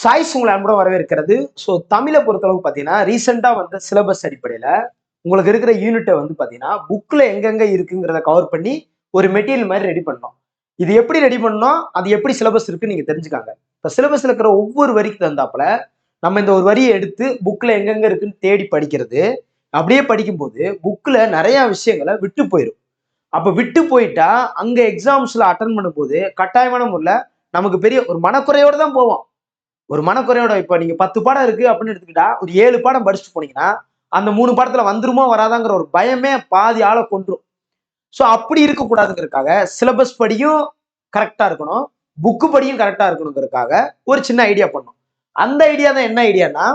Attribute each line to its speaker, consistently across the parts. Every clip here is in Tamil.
Speaker 1: சாய்ஸ் உங்களை அன்புடன் வரவேற்கிறது. ஸோ தமிழை பொறுத்தளவுக்கு பார்த்தீங்கன்னா ரீசெண்டாக வந்த சிலபஸ் அடிப்படையில் உங்களுக்கு இருக்கிற யூனிட்டை வந்து பார்த்தீங்கன்னா புக்கில் எங்கெங்கே இருக்குங்கிறத கவர் பண்ணி ஒரு மெட்டீரியல் மாதிரி ரெடி பண்ணோம் இது எப்படி ரெடி பண்ணோம் அது எப்படி சிலபஸ் இருக்குன்னு நீங்கள் தெரிஞ்சுக்காங்க. இப்போ சிலபஸில் இருக்கிற ஒவ்வொரு வரிக்கு தந்தாப்புல நம்ம இந்த ஒரு வரியை எடுத்து புக்கில் எங்கெங்கே இருக்குன்னு தேடி படிக்கிறது. அப்படியே படிக்கும்போது புக்கில் நிறையா விஷயங்களை விட்டு போயிடும் அப்போ விட்டு போயிட்டா அங்கே எக்ஸாம்ஸில் அட்டன் பண்ணும்போது கட்டாயமான முறையில் நமக்கு பெரிய ஒரு மனக்குறையோடு தான் போவோம். ஒரு மனக்குறையோட இப்போ நீங்க பத்து பாடம் இருக்கு அப்படின்னு எடுத்துக்கிட்டா ஒரு ஏழு பாடம் படிச்சுட்டு போனீங்கன்னா அந்த மூணு பாடத்துல வந்துருமோ வராதாங்கிற ஒரு பயமே பாதி ஆளை கொன்றும். ஸோ அப்படி இருக்கக்கூடாதுங்கிறதுக்காக சிலபஸ் படியும் கரெக்டா இருக்கணும். புக்கு படியும் கரெக்டா இருக்கணுங்கிறதுக்காக ஒரு சின்ன ஐடியா பண்ணும் அந்த ஐடியா தான் என்ன ஐடியானா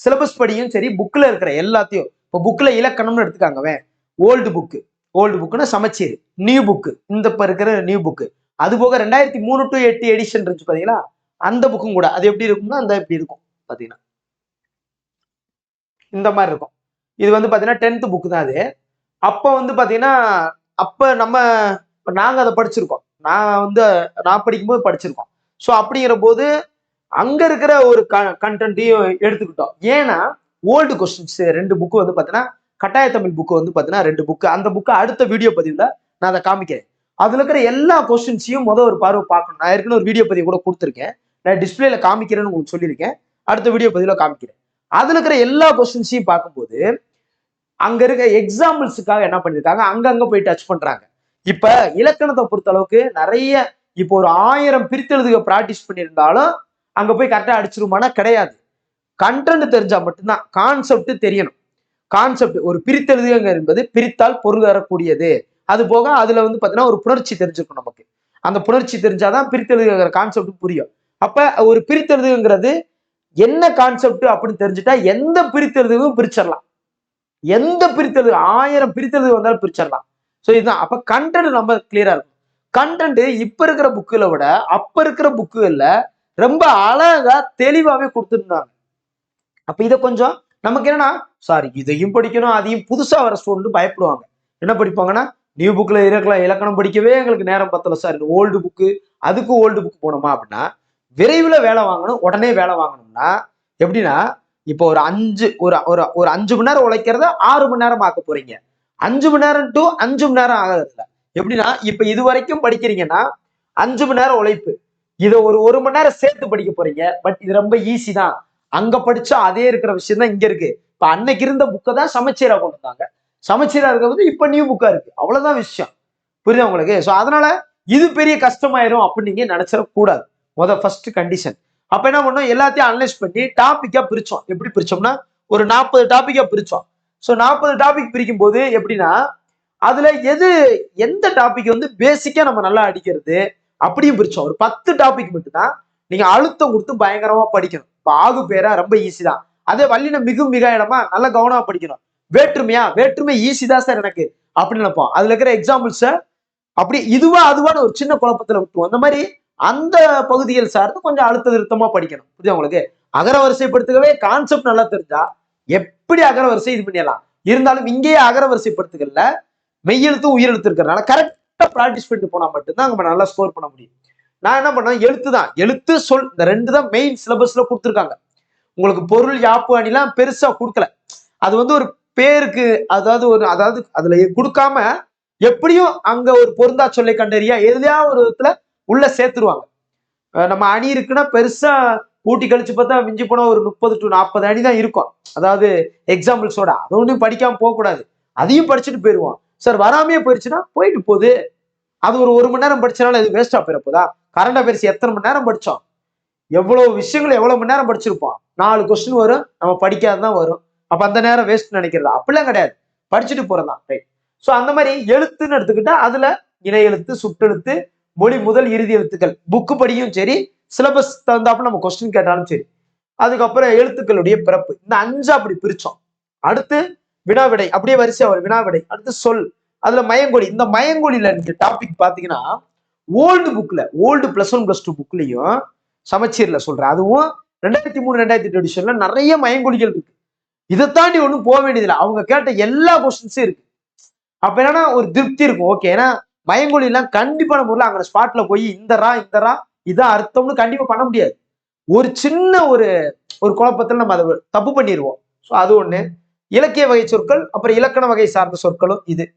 Speaker 1: சிலபஸ் படியும் சரி புக்கில் இருக்கிற எல்லாத்தையும் இப்போ புக்கில் இலக்கணம்னு எடுத்துக்காங்கவே ஓல்டு புக்கு ஓல்டு புக்குன்னா சமச்சீர். நியூ புக்கு இந்த இப்போ இருக்கிற நியூ புக்கு அது போக ரெண்டாயிரத்தி மூணு டு எட்டு எடிஷன் இருந்துச்சு பார்த்தீங்களா அந்த புக்கும் கூட. அது எப்படி இருக்கும்னா அந்த எப்படி இருக்கும் பார்த்தீங்கன்னா இந்த மாதிரி இருக்கும். இது வந்து பார்த்தீங்கன்னா டென்த்து புக்கு தான் அது. அப்போ வந்து பார்த்தீங்கன்னா அப்போ நம்ம நாங்கள் அதை படிச்சிருக்கோம். நான் வந்து நான் படிக்கும்போது படிச்சிருக்கோம். ஸோ அப்படிங்கிற போது அங்கே இருக்கிற ஒரு க கண்டென்ட்டையும் எடுத்துக்கிட்டோம். ஏன்னா ஓல்டு கொஸ்டின்ஸ் ரெண்டு புக்கு வந்து பார்த்தீங்கன்னா கட்டாய தமிழ் புக்கு வந்து பார்த்தீங்கன்னா ரெண்டு புக்கு அந்த புக்கு அடுத்த வீடியோ பதிவில் நான் அதை காமிக்கிறேன். அதில் இருக்கிற எல்லா கொஸ்டின்ஸையும் முதல் ஒரு பார்வை பார்க்கணும். நான் ஏற்கனவே ஒரு வீடியோ பதிவு கூட கொடுத்துருக்கேன். நான் டிஸ்பிளேல காமிக்கிறேன்னு உங்களுக்கு சொல்லியிருக்கேன். அடுத்த வீடியோ பதிவில் காமிக்கிறேன். அதுல இருக்கிற எல்லா கொஸ்டின்ஸையும் பார்க்கும்போது அங்க இருக்க எக்ஸாம்பிள்ஸுக்காக என்ன பண்ணிருக்காங்க? அங்கங்க போய் டச் பண்றாங்க. இப்ப இலக்கணத்தை பொறுத்த அளவுக்கு நிறைய இப்போ ஒரு ஆயிரம் பிரித்தெழுதுக ப்ராக்டிஸ் பண்ணியிருந்தாலும் அங்க போய் கரெக்டா அடிச்சிருமானா கிடையாது. கண்டென்ட் தெரிஞ்சா மட்டும்தான் கான்செப்ட் தெரியணும். கான்செப்ட் ஒரு பிரித்தெழுதுங்க என்பது பிரித்தால் பொருள் வரக்கூடியது. அது போக அதுல வந்து பாத்தீங்கன்னா ஒரு புணர்ச்சி தெரிஞ்சிருக்கும் நமக்கு. அந்த புணர்ச்சி தெரிஞ்சாதான் பிரித்தெழுதுகிற கான்செப்ட் புரியும். அப்ப ஒரு பிரித்தெழுதுங்கிறது என்ன கான்செப்ட் அப்படின்னு தெரிஞ்சுட்டா எந்த பிரித்தெழுதுவும் பிரிச்சிடலாம். எந்த பிரித்தெழுது ஆயிரம் பிரித்தெழுது வந்தாலும் பிரிச்சிடலாம். ஸோ இதுதான். அப்ப கண்டென்ட் நம்ம கிளியரா இருக்கும். கண்டென்ட் இப்ப இருக்கிற புக்குல விட அப்ப இருக்கிற புக்குகளில் ரொம்ப அழகா தெளிவாவே கொடுத்துருந்தாங்க. அப்ப இதை கொஞ்சம் நமக்கு என்னன்னா சாரி இதையும் படிக்கணும் அதையும் புதுசா வர ஸ்டூடெண்ட் பயப்படுவாங்க. என்ன படிப்பாங்கன்னா நியூ புக்கில் இருக்கலாம் இலக்கணம் படிக்கவே எங்களுக்கு நேரம் பத்தல சார் ஓல்டு புக்கு அதுக்கு ஓல்டு புக் போனோமா அப்படின்னா விரைவில் வேலை வாங்கணும் உடனே வேலை வாங்கணும்னா எப்படின்னா இப்போ ஒரு அஞ்சு ஒரு ஒரு ஒரு அஞ்சு மணி நேரம் உழைக்கிறத ஆறு மணி நேரம் ஆக்க போறீங்க. அஞ்சு மணி நேரம் டு அஞ்சு மணி நேரம் ஆகிறதுல எப்படின்னா இப்ப இது வரைக்கும் படிக்கிறீங்கன்னா அஞ்சு மணி நேரம் உழைப்பு. இதை ஒரு ஒரு மணி நேரம் சேர்த்து படிக்க போறீங்க. பட் இது ரொம்ப ஈஸி தான். அங்க படிச்சா அதே இருக்கிற விஷயம் தான் இங்க இருக்கு. இப்ப அன்னைக்கு இருந்த புக்கை தான் சமச்சீரா கொண்டு வந்தாங்க. சமச்சீரா இருக்கிறது இப்ப நியூ புக்கா இருக்கு. அவ்வளவுதான் விஷயம். புரியுதா உங்களுக்கு? ஸோ அதனால இது பெரிய கஷ்டமாயிரும் அப்படின்னு நீங்க நினைச்சிடக்கூடாது. முத ஃபர்ஸ்ட் கண்டிஷன் அப்ப என்ன பண்ணோம்? எல்லாத்தையும் அனலைஸ் பண்ணி டாபிக்கா பிரிச்சோம். எப்படி பிரிச்சோம்னா ஒரு நாற்பது டாபிக்கா பிரிச்சோம். ஸோ நாற்பது டாபிக் பிரிக்கும் போது எப்படின்னா அதுல எது எந்த டாபிக் வந்து பேசிக்கா நம்ம நல்லா அடிக்கிறது அப்படியும் பிரிச்சோம். ஒரு பத்து டாபிக் மட்டும்தான் நீங்க அழுத்தம் கொடுத்து பயங்கரமா படிக்கணும். இப்போ ஆகு பேரா ரொம்ப ஈஸி தான். அதே வள்ளின மிகும் மிக இடமா நல்லா கவனமா படிக்கணும். வேற்றுமையா? வேற்றுமை ஈஸி தான் சார் எனக்கு அப்படின்னு நினைப்போம். அதுல இருக்கிற எக்ஸாம்பிள்ஸை அப்படி இதுவா அதுவான ஒரு சின்ன குழப்பத்துல விட்டுவோம் அந்த மாதிரி அந்த பகுதியில் சார்ந்து கொஞ்சம் அழுத்த திருத்தமா படிக்கணும். புரியுது உங்களுக்கு? அகர வரிசைப்படுத்துக்கவே கான்செப்ட் நல்லா தெரிஞ்சா எப்படி அகர வரிசை இது பண்ணிடலாம்? இருந்தாலும் இங்கேயே அகர வரிசைப்படுத்துக்கல மெய்யெழுத்து உயிரெழுத்து இருக்கிறனால கரெக்டா ப்ராக்டிஸ் பண்ணிட்டு போனா மட்டும்தான் நம்ம நல்லா ஸ்கோர் பண்ண முடியும். நான் என்ன பண்ணேன்? எழுத்து தான். எழுத்து சொல் இந்த ரெண்டு தான் மெயின் சிலபஸ்ல கொடுத்துருக்காங்க. உங்களுக்கு பொருள் யாப்பு அணிலாம் பெருசா கொடுக்கல. அது வந்து ஒரு பேருக்கு அதாவது ஒரு அதாவது அதுல கொடுக்காம எப்படியும் அங்க ஒரு பொருந்தா சொல்லை கண்டறியா எதுலையா ஒரு விதத்துல உள்ள சேர்த்துருவாங்க. நம்ம அணி இருக்குன்னா பெருசா ஊட்டி கழிச்சு பார்த்தா மிஞ்சி போனா ஒரு முப்பது டு நாற்பது அணி தான் இருக்கும். அதாவது எக்ஸாம்பிள்ஸோட அது ஒன்றும் படிக்காம போகக்கூடாது. அதையும் படிச்சுட்டு போயிடுவோம் சார் வராமையே போயிடுச்சுன்னா போயிட்டு போகுது. அது ஒரு ஒரு மணி நேரம் படிச்சனால இது வேஸ்டா போயிடப்போதா கரண்ட் அஃபேர்ஸ் எத்தனை மணி நேரம் படிச்சோம்? எவ்வளவு விஷயங்கள் எவ்வளவு மணி நேரம் படிச்சிருப்போம்? நாலு கொஸ்டின் வரும். நம்ம படிக்காதான் வரும். அப்ப அந்த நேரம் வேஸ்ட் நினைக்கிறதா. அப்படிலாம் கிடையாது. படிச்சுட்டு போறதான் ரைட் ஸோ அந்த மாதிரி எழுத்துன்னு எடுத்துக்கிட்டா அதுல இணை எழுத்து சுட்டெழுத்து மொழி முதல் இறுதி எழுத்துக்கள். புக்கு படியும் சரி சிலபஸ் தகுந்தாப்புல நம்ம கொஸ்டின் கேட்டாலும் சரி. அதுக்கப்புறம் எழுத்துக்களுடைய பிறப்பு. இந்த அஞ்சு அப்படி பிரிச்சோம். அடுத்து வினாவிடை. அப்படியே வரிசையா ஒரு வினாவிடை. அடுத்து சொல். அதுல மயங்கொழி இந்த மயங்கொழியில இந்த டாபிக் பாத்தீங்கன்னா ஓல்டு புக்ல old plus one plus two புக்லயும் சமச்சீர்ல சொல்றேன். அதுவும் ரெண்டாயிரத்தி மூணு ரெண்டாயிரத்தி எட்டு எடிஷன்ல நிறைய மயங்கொழிகள் இருக்கு. இதை தாண்டி ஒன்றும் போக வேண்டியதில்லை. அவங்க கேட்ட எல்லா கொஸ்டின்ஸும் இருக்கு. அப்ப என்னன்னா ஒரு திருப்தி இருக்கும். ஓகே ஏன்னா மயங்கொழி எல்லாம் கண்டிப்பான முறையில் அங்க ஸ்பாட்ல போய் இந்த ரா இந்த ரா இதான் அர்த்தம்னு கண்டிப்பா பண்ண முடியாது. ஒரு சின்ன ஒரு ஒரு குழப்பத்தில் நம்ம அதை தப்பு பண்ணிடுவோம் ஸோ அது ஒண்ணு. இலக்கிய வகை சொற்கள் அப்புறம் இலக்கண வகை சார்ந்த சொற்களும் இது.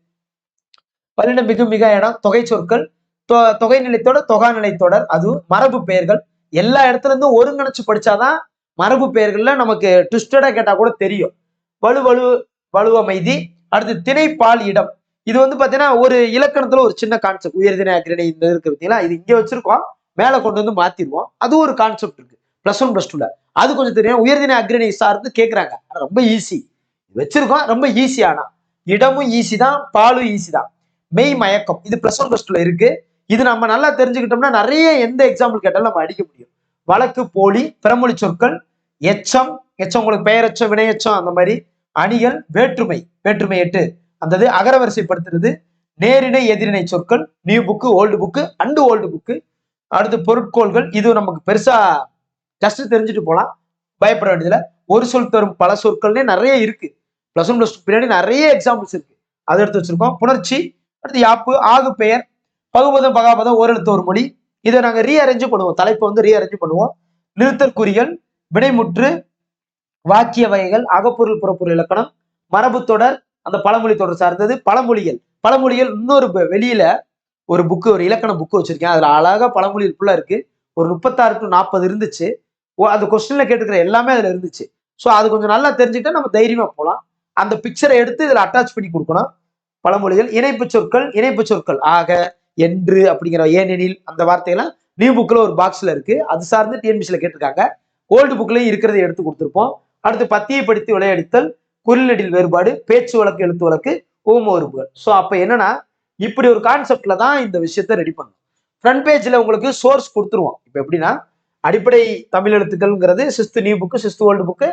Speaker 1: பன்னிரண்டு மிக மிக இடம் தொகை சொற்கள். தொ- தொகை நிலைத்தொடர் தொகா நிலைத்தொடர். அதுவும் மரபு பெயர்கள். எல்லா இடத்துல இருந்தும் ஒருங்கிணைச்சு படிச்சாதான் மரபு பெயர்கள்ல நமக்கு ட்விஸ்டடா கேட்டா கூட தெரியும். வலு வலு வலுவமைதி அடுத்து திணைப்பால் இடம். இது வந்து பாத்தீங்கன்னா ஒரு இலக்கணத்துல ஒரு சின்ன கான்செப்ட் உயர்தின அக்ரணி இந்த இருக்கு பார்த்தீங்களா இது இங்க வச்சிருக்கோம். மேல கொண்டு வந்து மாத்திடுவோம். அது ஒரு கான்செப்ட் இருக்கு. பிளஸ் ஒன் பிளஸ் டூல அது கொஞ்சம் தெரியும். உயர்தின அக்ரணை சார்ந்து கேக்குறாங்க. ஆனா ரொம்ப ஈஸி வச்சிருக்கோம். ரொம்ப ஈஸி ஆனா. இடமும் ஈஸி தான் பாலும் ஈஸி தான். மெய் மயக்கம். இது பிளஸ் ஒன் பிளஸ் டூல இருக்கு. இது நம்ம நல்லா தெரிஞ்சுக்கிட்டோம்னா நிறைய எந்த எக்ஸாம்பிள் கேட்டாலும் நம்ம அடிக்க முடியும். வழக்கு போலி பிறமொழி சொற்கள் எச்சம் எச்சம் உங்களுக்கு பெயரெச்சம் வினையச்சம் அந்த மாதிரி. அணிகள் வேற்றுமை. வேற்றுமை எட்டு. அந்தது அகரவரிசைப்படுத்துறது நேரிணை எதிரிணை சொற்கள் new book old book and old book அடுத்து பொருட்கோள்கள் இது நமக்கு பெருசா ஜஸ்ட் தெரிஞ்சுட்டு போலாம். பயப்பட வேண்டியதுல ஒரு சொல் தரும் பல சொற்கள்னே நிறைய இருக்கு. பிளஸ் ஒன் பிளஸ் டூ பின்னாடி நிறைய எக்ஸாம்பிள்ஸ் இருக்கு. அதை எடுத்து வச்சிருக்கோம். புணர்ச்சி அடுத்து யாப்பு ஆகு பெயர் பகுபதம் பகாபதம் ஓரெழுத்து ஒரு மொழி. இதை நாங்கள் ரீ அரேஞ்சு பண்ணுவோம். தலைப்பை வந்து ரீஅரேஞ்சு பண்ணுவோம். நிறுத்தற் குறிகள் வினைமுற்று வாக்கிய வகைகள் அகப்பொருள் புறப்பொருள் இலக்கணம் மரபு தொடர் அந்த பழமொழி தொடர் சார்ந்தது. பழமொழிகள். பழமொழிகள் இன்னொரு வெளியில ஒரு புக்கு ஒரு இலக்கண புக்கு வச்சிருக்கேன். அதுல அழகா பழமொழிகள் ஃபுல்லா இருக்கு. ஒரு முப்பத்தாறு டு நாற்பது இருந்துச்சு. ஓ, அந்த கொஸ்டின்ல கேட்டுக்கிற எல்லாமே அதுல இருந்துச்சு. ஸோ அது கொஞ்சம் நல்லா தெரிஞ்சுக்கிட்டா நம்ம தைரியமா போகலாம் அந்த பிக்சரை எடுத்து இதில் அட்டாச் பண்ணி கொடுக்கணும். பழமொழிகள் இணைப்பு சொற்கள் இணைப்பு சொற்கள். ஆக என்று அப்படிங்கிற ஏனெனில் அந்த வார்த்தையெல்லாம் நியூ புக்கில் ஒரு பாக்ஸில் இருக்கு. அது சார்ந்து டிஎன்பிசியில் கேட்டிருக்காங்க. ஓல்டு புக்லையும் இருக்கிறத எடுத்து கொடுத்துருப்போம். அடுத்து பத்தியை படித்து விளையாடித்தல். குரலடில் வேறுபாடு பேச்சு வழக்கு எழுத்து வழக்கு ஓம உறுப்புகள். ஸோ அப்போ என்னன்னா இப்படி ஒரு கான்செப்ட்ல தான் இந்த விஷயத்த ரெடி பண்ணணும். ஃப்ரண்ட் பேஜில் உங்களுக்கு சோர்ஸ் கொடுத்துருவோம். இப்போ எப்படின்னா அடிப்படை Tamil எழுத்துக்கள்ங்கிறது sixth new book sixth old book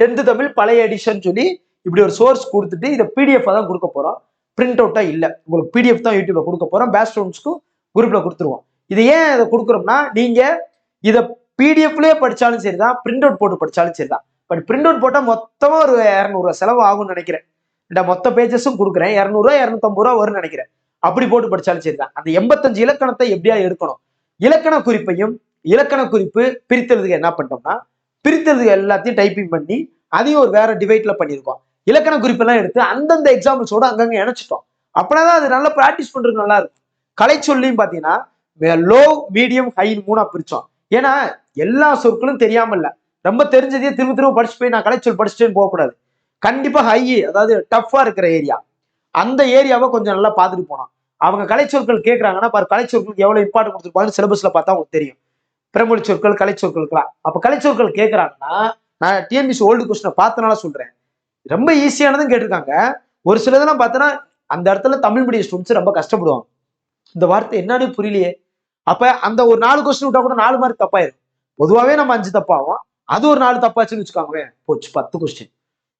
Speaker 1: tenth Tamil பழைய எடிஷன் சொல்லி இப்படி ஒரு சோர்ஸ் கொடுத்துட்டு இதை பிடிஎஃப் தான் கொடுக்க போகிறோம் பிரிண்ட் அவுட்டாக இல்லை. உங்களுக்கு பிடிஎஃப் தான் யூடியூப்ல கொடுக்க போகிறோம் பேஸ்ட் ஸ்டூடெண்ட்ஸ்க்கும் குரூப்பில் கொடுத்துருவோம். இது ஏன் இதை கொடுக்குறோம்னா நீங்கள் இதை பிடிஎஃப்பில் படித்தாலும் சரி தான் பிரிண்ட் அவுட் போட்டு படிச்சாலும் சரிதான். பட் பிரிண்ட் அவுட் போட்டால் மொத்தமாக ஒரு இரநூறுவா செலவு ஆகும்னு நினைக்கிறேன். இந்த மொத்த பேஜஸும் கொடுக்குறேன். இரநூறுவா இரநூத்தம்பது ரூபா வரும்னு நினைக்கிறேன். அப்படி போட்டு படிச்சாலும் சரிதான் அந்த எண்பத்தஞ்சு இலக்கணத்தை எப்படியா எடுக்கணும்? இலக்கண குறிப்பையும் இலக்கண குறிப்பு பிரித்தெழுதுக என்ன பண்ணிட்டோம்னா பிரித்தெழுதுக எல்லாத்தையும் டைப்பிங் பண்ணி அதையும் ஒரு வேற டிவைட்ல பண்ணியிருக்கோம். இலக்கண குறிப்பெல்லாம் எடுத்து அந்தந்த எக்ஸாம்பிள்ஸோட அங்கங்க இணைச்சிட்டோம். அப்படின்னா அது நல்லா ப்ராக்டிஸ் பண்றது நல்லா இருக்கும். கலை சொல்லியும் பார்த்தீங்கன்னா லோ மீடியம் ஹைன்னு மூணா பிரிச்சோம். ஏன்னா எல்லா சொற்களும் தெரியாம இல்லை ரொம்ப தெரிஞ்சதையே திரும்ப திரும்ப படிச்சு போய் நான் கலைச்சொல் படிச்சுட்டேன்னு போகக்கூடாது கண்டிப்பா ஹை அதாவது டஃப்பா இருக்கிற ஏரியா அந்த ஏரியாவை கொஞ்சம் நல்லா பார்த்துட்டு போனோம் அவங்க கலைச்சொற்கள் கேட்கறாங்கன்னா பாரு கலைச்சொற்களுக்கு எவ்வளவு இம்பார்ட்டன் கொடுத்துருப்பாங்கன்னு சிலபஸ்ல பார்த்தா உங்களுக்கு தெரியும். பிரமொழி சொற்கள் கலைச்சொற்களுக்குலாம் அப்ப கலைச்சொற்கள் கேட்கறாங்கன்னா நான் டிஎன்பிசி ஓல்டு கொஸ்டினை பார்த்தனால சொல்றேன். ரொம்ப ஈஸியானதும் கேட்டிருக்காங்க. ஒரு சிலதெல்லாம் பார்த்தோன்னா அந்த இடத்துல தமிழ் மீடியம் ஸ்டூடெண்ட்ஸ் ரொம்ப கஷ்டப்படுவாங்க. இந்த வார்த்தை என்னன்னு புரியலையே. அப்ப அந்த ஒரு நாலு கொஸ்டின் விட்டா கூட நாலு மார்க் தப்பாயிரும். பொதுவாகவே நம்ம அஞ்சு தப்பாகும். அது ஒரு நாலு தப்பாச்சுன்னு வச்சுக்கோங்களேன். போச்சு பத்து கொஸ்டின்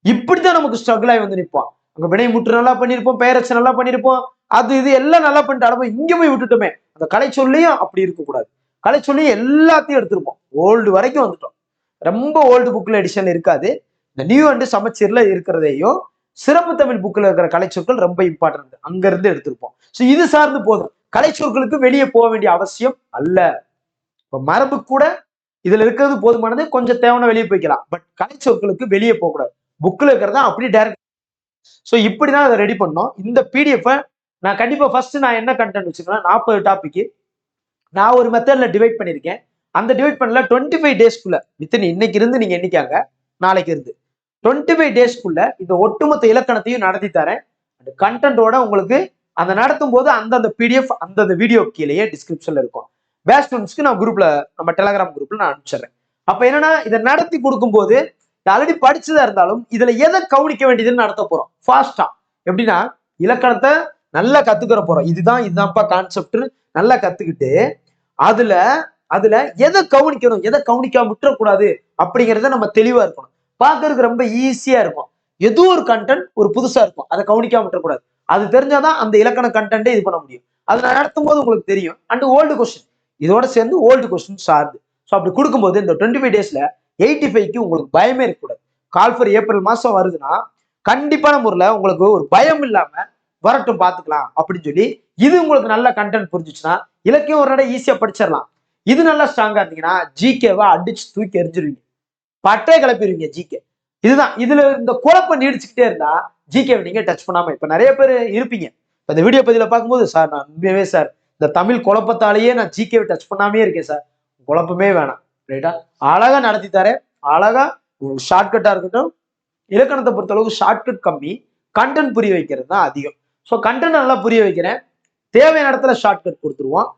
Speaker 1: இப்படிதான் நமக்கு ஸ்ட்ரகிள் ஆகி வந்து நிற்போம் அங்க வினை முற்று நல்லா பண்ணியிருப்போம் பேரச்சு நல்லா பண்ணியிருப்போம் அது இது எல்லாம் நல்லா பண்ணிட்டு இங்க போய் விட்டுட்டோமே. அந்த கலை சொல்லியும் அப்படி இருக்கக்கூடாது. கலை சொல்லியும் எல்லாத்தையும் எடுத்திருப்போம். ஓல்டு வரைக்கும் வந்துட்டோம். ரொம்ப ஓல்டு புக்ல எடிஷன் இருக்காது. இந்த நியூ அண்டு சமச்சீர்ல இருக்கிறதையும் சிறப்பு தமிழ் புக்ல இருக்கிற கலைச்சொற்கள் ரொம்ப இம்பார்ட்டன்ட் அங்க இருந்து எடுத்திருப்போம். ஸோ இது சார்ந்து போதும். கலைச்சொற்களுக்கு வெளியே போக வேண்டிய அவசியம் அல்ல. இப்ப மரபு கூட இதுல இருக்கிறது போதுமானது கொஞ்சம் தேவையான வெளியே போய்க்கலாம். பட் கலைச்சொற்களுக்கு வெளியே போகக்கூடாது. புக்ல இருக்கிறத அப்படி டேரக்ட் ஸோ இப்படிதான் அதை ரெடி பண்ணோம். இந்த பிடிஎஃப் நான் கண்டிப்பா ஃபர்ஸ்ட் நான் என்ன கண்டென்ட் வச்சுக்கிறேன் நாற்பது டாபிக் நான் ஒரு மெத்தட்ல டிவைட் பண்ணியிருக்கேன். அந்த டிவைட் பண்ணல டுவெண்ட்டி ஃபைவ் டேஸ்க்குள்ள வித்தின் இன்னைக்கு இருந்து நீங்க என்னைக்காங்க நாளைக்கு இருந்து. டுவெண்ட்டி ஃபைவ் டேஸ்க்குள்ள இந்த ஒட்டுமொத்த இலக்கணத்தையும் நடத்தி தரேன். அந்த கண்டென்ட்டோட உங்களுக்கு அந்த நடத்தும் போது அந்தந்த பிடிஎஃப் அந்தந்த வீடியோ கீழேயே டிஸ்கிரிப்ஷன்ல இருக்கும். பேஸ்ட் ஸ்டூடெண்ட்ஸ்க்கு நான் குரூப்ல நம்ம டெலகிராம் குரூப்ல நான் அனுப்பிச்சிடுறேன். அப்ப என்னன்னா இதை நடத்தி கொடுக்கும்போது ஆல்ரெடி படிச்சதா இருந்தாலும் இதுல எதை கவனிக்க வேண்டியதுன்னு நடத்த போறோம். ஃபாஸ்டா எப்படின்னா இலக்கணத்தை நல்லா கத்துக்கிற போறோம். இதுதான் இதுதான்ப்பா கான்செப்ட் நல்லா கத்துக்கிட்டு அதுல அதுல எதை கவனிக்கணும் எதை கவனிக்காம விட்டுறக்கூடாது அப்படிங்கிறத நம்ம தெளிவா இருக்கணும். பார்க்கறதுக்கு ரொம்ப ஈஸியா இருக்கும். ஏதோ ஒரு கண்டென்ட் ஒரு புதுசா இருக்கும். அதை கவனிக்காம விட்டுறக்கூடாது. அது தெரிஞ்சாதான் அந்த இலக்கண கண்டென்ட்டே இது பண்ண முடியும். அதை நான் நடத்தும் போது உங்களுக்கு தெரியும். அண்ட் ஓல்டு கொஸ்டின் இதோட சேர்ந்து ஓல்டு கொஸ்டின் சார்ந்து ஸோ அப்படி கொடுக்கும்போது இந்த டுவெண்ட்டி ஃபைவ் டேஸ்ல எயிட்டி ஃபைவ்க்கு உங்களுக்கு பயமே இருக்கக்கூடாது. கால் ஃபார் ஏப்ரல் மாதம் வருதுன்னா கண்டிப்பான முறையில் உங்களுக்கு ஒரு பயம் இல்லாமல் வரட்டும் பார்த்துக்கலாம் அப்படின்னு சொல்லி இது உங்களுக்கு நல்ல கண்டென்ட் புரிஞ்சுச்சுன்னா இலக்கியம் ஒரு நட ஈஸியாக படிச்சிடலாம். இது நல்லா ஸ்ட்ராங்காக இருந்தீங்கன்னா ஜிகேவை அடிச்சு தூக்கி எரிஞ்சிருவீங்க பட்டே கிளப்பிடுவீங்க ஜிகே இதுதான். இதுல இந்த குழப்பம் நீடிச்சுக்கிட்டே இருந்தா ஜிகேவை நீங்க டச் பண்ணாம இப்ப நிறைய பேர் இருப்பீங்க. இப்போ இந்த வீடியோ பதிவில் பார்க்கும்போது சார் நான் உண்மையவே சார் இந்த தமிழ் குழப்பத்தாலேயே நான் ஜிகேவை டச் பண்ணாமே இருக்கேன் சார் குழப்பமே வேணாம். ரைட்டா அழகா நடத்தி தரேன் அழகா உங்களுக்கு ஷார்ட்கட்டா இருக்கட்டும். இலக்கணத்தை பொறுத்தளவுக்கு ஷார்ட்கட் கம்மி. கண்டென்ட் புரிய வைக்கிறது தான் அதிகம். ஸோ கண்டென்ட் நல்லா புரிய வைக்கிறேன். தேவையான இடத்துல ஷார்ட்கட் கொடுத்துருவோம்.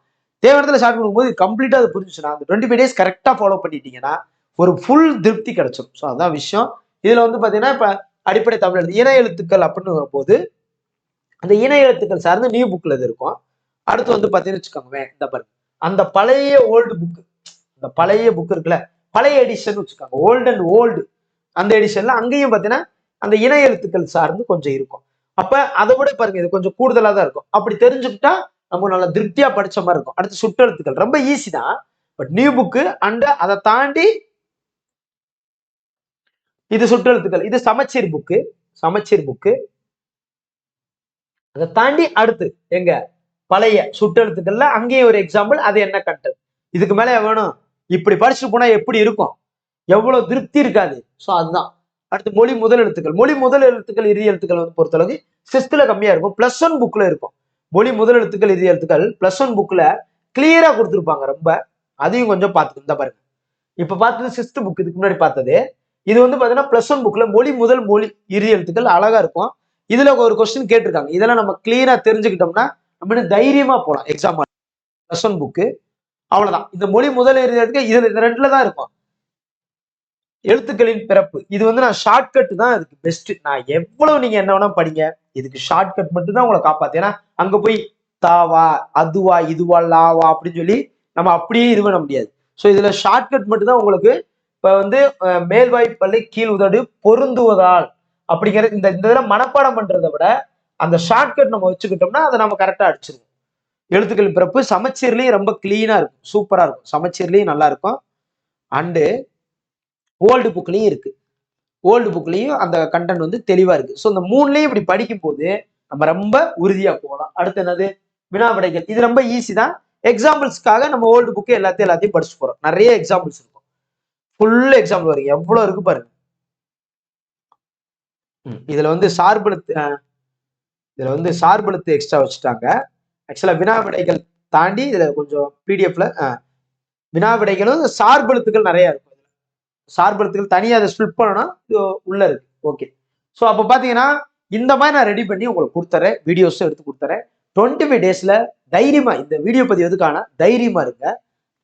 Speaker 1: தேவையான இடத்துல ஷார்ட் கொடுக்கும்போது கம்ப்ளீட்டாக அது புரிஞ்சுச்சுன்னா அந்த டுவெண்ட்டி ஃபைவ் டேஸ் கரெக்டாக ஃபாலோ பண்ணிட்டீங்கன்னா ஒரு ஃபுல் திருப்தி கிடைச்சிடும் ஸோ அதான் விஷயம். இதில் வந்து பார்த்தீங்கன்னா இப்போ அடிப்படை தமிழ் இன எழுத்துக்கள் அப்படின்னு வரும்போது அந்த இணை எழுத்துக்கள் சார்ந்து நியூ புக்கில் இது இருக்கும். அடுத்து வந்து பார்த்தீங்கன்னு வச்சுக்கோங்களேன் இந்த பாருங்க. அந்த பழைய ஓல்டு புக்கு அந்த பழைய புக் இருக்குல்ல பழைய எடிஷன் வச்சுக்கோங்க ஓல்டு அண்ட் ஓல்டு அந்த எடிஷன்ல அங்கேயும் பார்த்தீங்கன்னா அந்த இணை எழுத்துக்கள் சார்ந்து கொஞ்சம் இருக்கும். அப்ப அதை விட பாருங்க இது கொஞ்சம் கூடுதலாக தான் இருக்கும். அப்படி தெரிஞ்சுக்கிட்டா நம்ம நல்லா திருப்தியா படிச்ச மாதிரி இருக்கும். அடுத்து சுற்றெழுத்துக்கள் ரொம்ப ஈஸி தான். பட் நியூ புக்கு அண்ட் அதை தாண்டி இது சுட்டெழுத்துக்கள் இது சமச்சீர் புக்கு சமச்சீர் புக்கு அதை தாண்டி அடுத்து எங்க? பழைய சுட்டெழுத்துக்கள்ல அங்கேயும் ஒரு எக்ஸாம்பிள் அது என்ன கட்டு? இதுக்கு மேல வேணும்? இப்படி படிச்சுட்டு போனா எப்படி இருக்கும்? எவ்வளவு திருப்தி இருக்காது. ஸோ அதுதான். அடுத்து மொழி முதல் எழுத்துக்கள். மொழி முதல் எழுத்துக்கள் இறுதி எழுத்துக்கள் வந்து பொறுத்தளவுக்கு சிக்ஸ்த்ல கம்மியா இருக்கும். பிளஸ் ஒன் புக்ல இருக்கும். மொழி முதல் எழுத்துக்கள் இறுதி எழுத்துக்கள் பிளஸ் ஒன் புக்ல கிளியரா கொடுத்துருப்பாங்க ரொம்ப. அதையும் கொஞ்சம் பார்த்துக்கு தான் பாருங்க. இப்ப பார்த்தது சிக்ஸ்த் புக் இதுக்கு முன்னாடி பார்த்தது. இது வந்து பாத்தீங்கன்னா பிளஸ் ஒன் புக்ல மொழி முதல் மொழி இறுதி எழுத்துக்கள் அழகா இருக்கும். இதுல ஒரு கொஸ்டின் கேட்டிருக்காங்க. இதெல்லாம் நம்ம கிளியரா தெரிஞ்சுக்கிட்டோம்னா நம்ம தைரியமா போலாம். எக்ஸாம் பிளஸ் ஒன் புக்கு அவ்வளவுதான். இந்த மொழி முதல் எழுதுறதுக்கு இதுல இந்த ரெண்டுல தான் இருக்கும். எழுத்துக்களின் பிறப்பு. இது வந்து நான் ஷார்ட்கட் தான் இதுக்கு பெஸ்ட் நான் எவ்வளவு நீங்க என்ன வேணா படிங்க. இதுக்கு ஷார்ட்கட் மட்டும் தான் உங்களை காப்பாத்து. ஏன்னா அங்க போய் தாவா அதுவா இதுவா லாவா அப்படின்னு சொல்லி நம்ம அப்படியே இது பண்ண முடியாது. ஸோ இதுல ஷார்ட்கட் மட்டும் தான் உங்களுக்கு இப்ப வந்து மேல்வாய்ப்பள்ளி கீழ் உதடு பொருந்துவதால் அப்படிங்கிற இந்த இந்த இதில் மனப்பாடம் பண்றதை விட அந்த ஷார்ட்கட் நம்ம வச்சுக்கிட்டோம்னா அதை நம்ம கரெக்டாக அடிச்சிருவோம். எழுத்துக்கள் பிறப்பு சமச்சீர்லேயும் ரொம்ப கிளீனாக இருக்கும். சூப்பராக இருக்கும். சமச்சீர்லேயும் நல்லா இருக்கும். அண்டு ஓல்டு புக்லேயும் இருக்கு. ஓல்டு புக்லயும் அந்த கண்டென்ட் வந்து தெளிவாக இருக்கு. ஸோ இந்த மூணுலேயும் இப்படி படிக்கும் போது நம்ம ரொம்ப உறுதியா போகலாம். அடுத்து என்னது? வினா விடைகள் இது ரொம்ப ஈஸி தான். எக்ஸாம்பிள்ஸ்க்காக நம்ம ஓல்டு புக்கு எல்லாத்தையும் எல்லாத்தையும் படிச்சு போகிறோம் நிறைய எக்ஸாம்பிள்ஸ் இருக்கும். ஃபுல் எக்ஸாம்பிள் வரும் எவ்வளவு இருக்கு பாருங்க. இதில் இதுல வந்து சார்பு இதுல வந்து சார்பெழுத்து எக்ஸ்ட்ரா வச்சுட்டாங்க. ஆக்சுவலா வினா விடைகள் தாண்டி இதுல கொஞ்சம் பிடிஎஃப்ல வினா விடைகளும் சார்பெழுத்துக்கள் நிறைய இருக்கும். இதுல. சார்பெழுத்துக்கள் தனியாக அதை ஸ்பிளிட் பண்ணணும் உள்ள இருக்கு. ஓகே ஸோ அப்போ பார்த்தீங்கன்னா இந்த மாதிரி நான் ரெடி பண்ணி உங்களுக்கு கொடுத்துறேன். வீடியோஸும் எடுத்து கொடுத்துறேன். டுவெண்ட்டி ஃபைவ் டேஸ்ல தைரியமா இந்த வீடியோ பதிவு எதுக்கான தைரியமா இருங்க.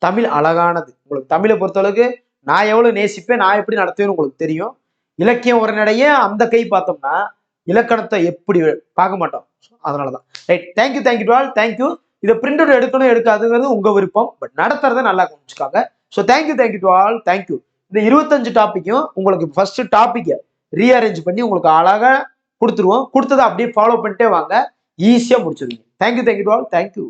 Speaker 1: தமிழ் அழகானது. உங்களுக்கு தமிழை பொறுத்தளவுக்கு நான் எவ்வளவு நேசிப்பேன் நான் எப்படி நடத்துவேன்னு உங்களுக்கு தெரியும். இலக்கியம் உரைநடைய அந்த கை பார்த்தோம்னா இலக்கணத்தை எப்படி பார்க்க மாட்டோம். அதனாலதான். Right thank you thank you to all thank you இதை பிரிண்ட் அவுட் எடுக்கணும் எடுக்காதுங்கிறது உங்க விருப்பம். பட் நடத்துறத நல்லா கொஞ்சிக்காங்க so thank you thank you to all thank you இந்த இருபத்தஞ்சு டாப்பிக்கும் உங்களுக்கு ஃபர்ஸ்ட் டாப்பிக்கை ரீஅரேஞ்ச் பண்ணி உங்களுக்கு அழகாக கொடுத்துருவோம். கொடுத்ததை அப்படியே ஃபாலோ பண்ணிட்டே வாங்க. ஈஸியாக முடிச்சிருவீங்க thank you thank you to all thank you